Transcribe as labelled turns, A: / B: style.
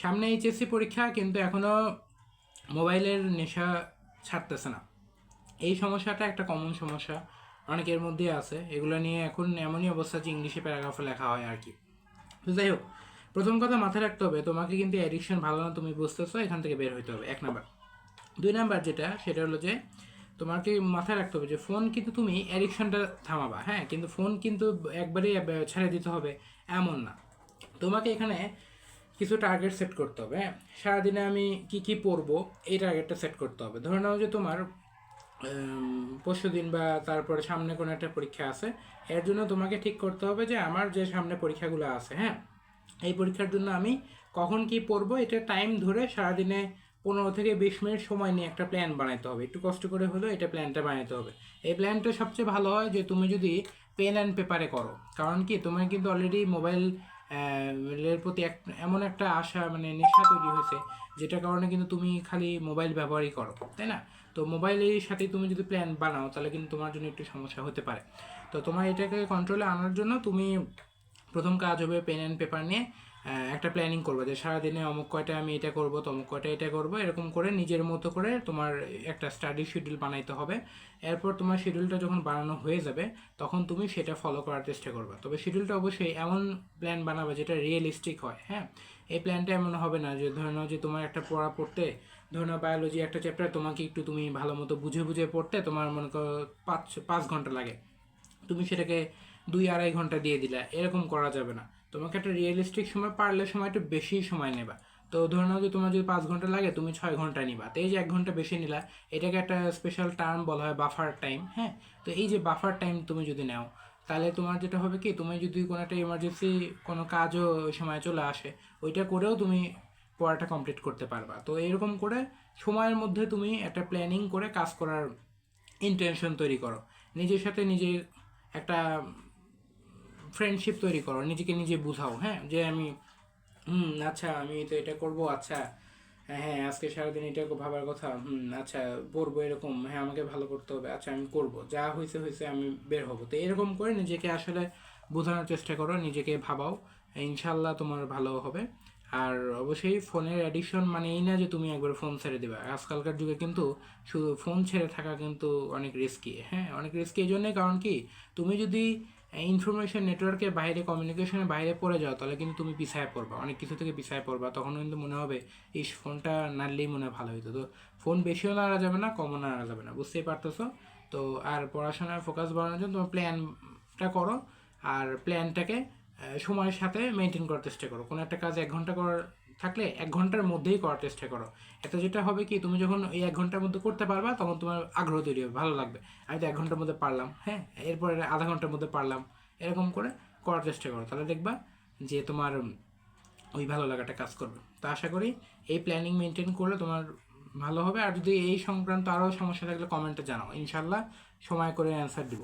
A: সামনে এইচএসসি পরীক্ষা, কিন্তু এখনও মোবাইলের নেশা ছাড়তেছে না। এই সমস্যাটা একটা কমন সমস্যা অনেকের মধ্যে আছে। এগুলো নিয়ে এখন এমনই অবস্থা যে ইংলিশে প্যারাগ্রাফে লেখা হয় আর কি যাই হোক, প্রথম কথা মাথায় রাখতে হবে, তোমাকে কিন্তু অ্যাডিকশন ভালো না, তুমি বুঝতেছো, এখান থেকে বের হইতে হবে, এক নাম্বার। দুই নাম্বার যেটা, সেটা হলো যে তোমাকে মাথায় রাখতে হবে যে ফোন কিন্তু তুমি অ্যাডিকশনটা থামাবা হ্যাঁ? কিন্তু ফোন কিন্তু একবারেই ছেড়ে দিতে হবে, এমন না। তোমাকে এখানে কিছু টার্গেট সেট করতে হবে হ্যাঁ? সারাদিনে আমি কি কি পড়ব, এই টার্গেটটা সেট করতে হবে। ধরে নাও যে তোমার পরশু দিন বা তারপরে সামনে কোনো একটা পরীক্ষা আছে, এর জন্য তোমাকে ঠিক করতে হবে যে আমার যে সামনে পরীক্ষাগুলো আছে হ্যাঁ? এই পরীক্ষার জন্য আমি কখন কি পড়ব, এটা টাইম ধরে সারাদিনে পনেরো থেকে বিশ মিনিট সময় নিয়ে একটা প্ল্যান বানাইতে হবে। একটু কষ্ট করে হলেও এটা প্ল্যানটা বানাইতে হবে। এই প্ল্যানটা সবচেয়ে ভালো হয় যে তুমি যদি পেন অ্যান্ড পেপারে করো, কারণ কি তোমার কিন্তু অলরেডি মোবাইল এর প্রতি এক এমন একটা আশা মানে নেশা তৈরি হয়েছে, যেটার কারণে কিন্তু তুমি খালি মোবাইল ব্যবহারই করো, তাই না? তো মোবাইলের সাথে তুমি যদি প্ল্যান বানাও, তাহলে কিন্তু তোমার জন্য একটু সমস্যা হতে পারে। তো তোমার এটাকে কন্ট্রোলে আনার জন্য তুমি প্রথম কাজ হবে পেন অ্যান্ড পেপার নিয়ে একটা প্ল্যানিং করবে যে সারাদিনে অমুক কয়টা আমি এটা করব, তমুক কয়টা এটা করব, এরকম করে নিজের মতো করে তোমার একটা স্টাডি শিডিউল বানাইতে হবে। এরপর তোমার শিডিউলটা যখন বানানো হয়ে যাবে, তখন তুমি সেটা ফলো করার চেষ্টা করবে। তবে শিডিউলটা অবশ্যই এমন প্ল্যান বানাবে যেটা রিয়েলিস্টিক হয় হ্যাঁ? এই প্ল্যানটা এমন হবে না যে, ধরে নাও যে তোমার একটা পড়া পড়তে, ধরে নাও বায়োলজি একটা চ্যাপ্টার তোমাকে একটু তুমি ভালো মতো বুঝে বুঝে পড়তে তোমার মনে করো পাঁচ পাঁচ ঘণ্টা লাগে। তুমি সেটাকে দুই আড়াই ঘণ্টা দিয়ে দিলা, এরকম করা যাবে না। তোমাকে একটা রিয়েলিস্টিক সময় পারলে সময় একটু বেশি সময় নেবা। তো ধরে নাও যে তোমার যদি পাঁচ ঘণ্টা লাগে, তুমি ছয় ঘণ্টা নিবা। তো এই যে এক ঘণ্টা বেশি নিলা, এটাকে একটা স্পেশাল টার্ম বলা হয় বাফার টাইম হ্যাঁ? তো এই যে বাফার টাইম তুমি যদি নাও, তাহলে তোমার যেটা হবে কি, তুমি যদি কোনো একটা ইমার্জেন্সি কোনো কাজও ওই সময় চলে আসে, ওইটা করেও তুমি পড়াটা কমপ্লিট করতে পারবা। তো এরকম করে সময়ের মধ্যে তুমি একটা প্ল্যানিং করে কাজ করার ইন্টেনশন তৈরি করো। নিজের সাথে নিজে একটা ফ্রেন্ডশিপ তৈরি করো, নিজেকে নিজে বুঝাও হ্যাঁ? যে আমি, হুম আচ্ছা আমি তো এটা করব আচ্ছা হ্যাঁ আজকে সারাদিন এটা ভাবার কথা, হুম আচ্ছা পড়ব এরকম হ্যাঁ আমাকে ভালো করতে হবে আচ্ছা আমি করব, যা হয়েছে হয়েছে আমি বের হব। তো এরকম করে নিজেকে আসলে বোঝানোর চেষ্টা করো, নিজেকে ভাবাও ইনশাল্লাহ তোমার ভালো হবে। আর অবশ্যই ফোনের অ্যাডিকশন মানে এই না যে তুমি একবার ফোন ছেড়ে দেবে। আজকালকার যুগে কিন্তু শুধু ফোন ছেড়ে থাকা কিন্তু অনেক রিস্কি হ্যাঁ? অনেক রিস্কি এই জন্যই কারণ কি? তুমি যদি ইনফরমেশন নেটওয়ার্কের বাইরে কমিউনিকেশনের বাইরে পড়ে যাও, তাহলে কিন্তু তুমি পিছায় পড়বা। অনেক কিছু থেকে পিছায় পড়বা, তখন কিন্তু মনে হবে এই ফোনটা নাড়লেই মনে হয় ভালো হইতো। তো ফোন বেশিও নাড়া যাবে না, কমও নাড়া যাবে না, বুঝতেই পারতেছো? তো আর পড়াশোনার ফোকাস বাড়ানোর জন্য তোমার প্ল্যানটা করো, আর প্ল্যানটাকে সময়ের সাথে মেনটেন করার চেষ্টা করো। কোনো একটা কাজ এক ঘণ্টা করার থাকলে এক ঘণ্টার মধ্যেই করার চেষ্টা করো। এতে যেটা হবে কি, তুমি যখন এই এক ঘণ্টার মধ্যে করতে পারবা, তখন তোমার আগ্রহ তৈরি হবে, ভালো লাগবে। আমি তো এক ঘণ্টার মধ্যে পারলাম হ্যাঁ? এরপরে আধা ঘণ্টার মধ্যে পারলাম, এরকম করে করার চেষ্টা করো। তাহলে দেখবা যে তোমার ওই ভালো লাগাটা কাজ করবে। তো আশা করি এই প্ল্যানিং মেনটেন করলে তোমার ভালো হবে। আর যদি এই সংক্রান্ত আরও সমস্যা থাকলে কমেন্টে জানাও। ইনশাল্লাহ সময় করে অ্যান্সার দিব।